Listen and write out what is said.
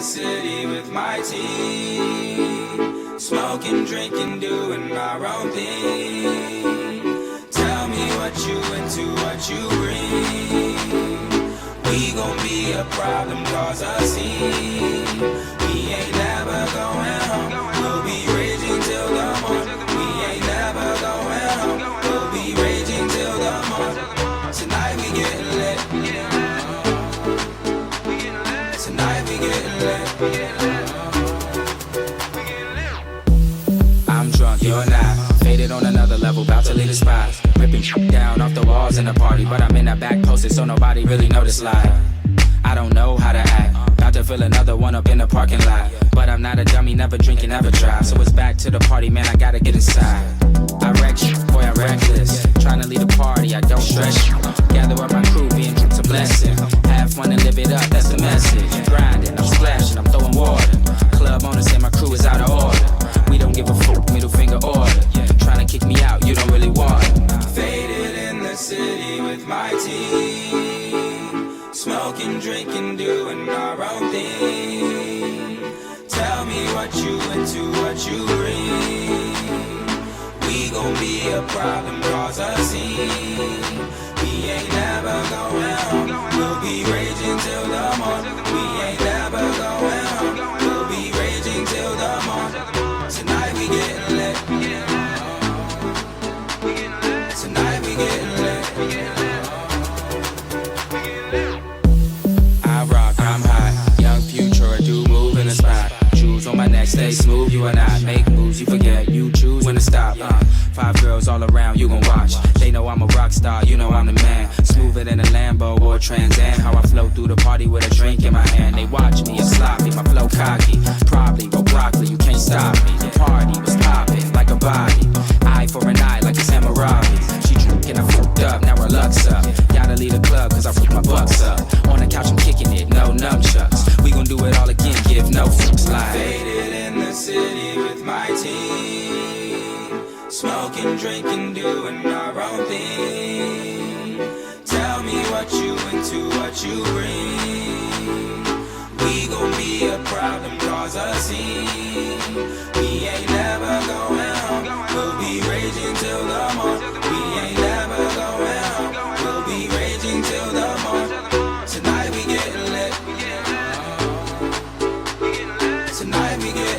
city with my team. Smoking, drinking, doing our own thing. Tell me what you into, what you bring. We gon' be a problem, cause a scene. Faded on another level, about to leave the spot. Ripping down off the walls in the party, but I'm in the back posted, so nobody really noticed live. I don't know how to act. About to fill another one up in the parking lot. But I'm not a dummy, never drinking, never drive. So it's back to the party, man, I gotta get inside. I wreck shit, boy, I'm reckless. Trying to lead a party, I don't stress you. Gather up my crew, being a blessing. Have fun and live it up, that's the message. Grinding, I'm splashing, I'm throwing Smoking, drinking, doing our own thing. Tell me what you into, what you bring. We gon' be a problem, cause a scene. We ain't never going home. We'll be raging till the morning. We ain't stop. Uh, five girls all around, you gon' watch. They know I'm a rock star, you know I'm the man. Smoother than a Lambo or a Trans Am. How I flow through the party with a drink in my hand. They watch me, it's sloppy, my flow cocky. Probably roll broccoli, you can't stop me. The party was popping like a body. Eye for an eye, like it's Hammurabi. She drinking, I fucked up, now her luck's up. Gotta leave the club, cause I fucked my bucks up. On the couch, I'm kicking it, no nunchucks. We gon' do it all again, give no fucks like. Faded in the city with my team. Smoking, drinking, doing our own thing. Tell me what you into, what you bring. We gon' be a problem, cause a scene. We ain't never going home. We'll be raging till the morning. We ain't never going home. We'll be raging till the morning. Tonight we getting lit. Tonight we getting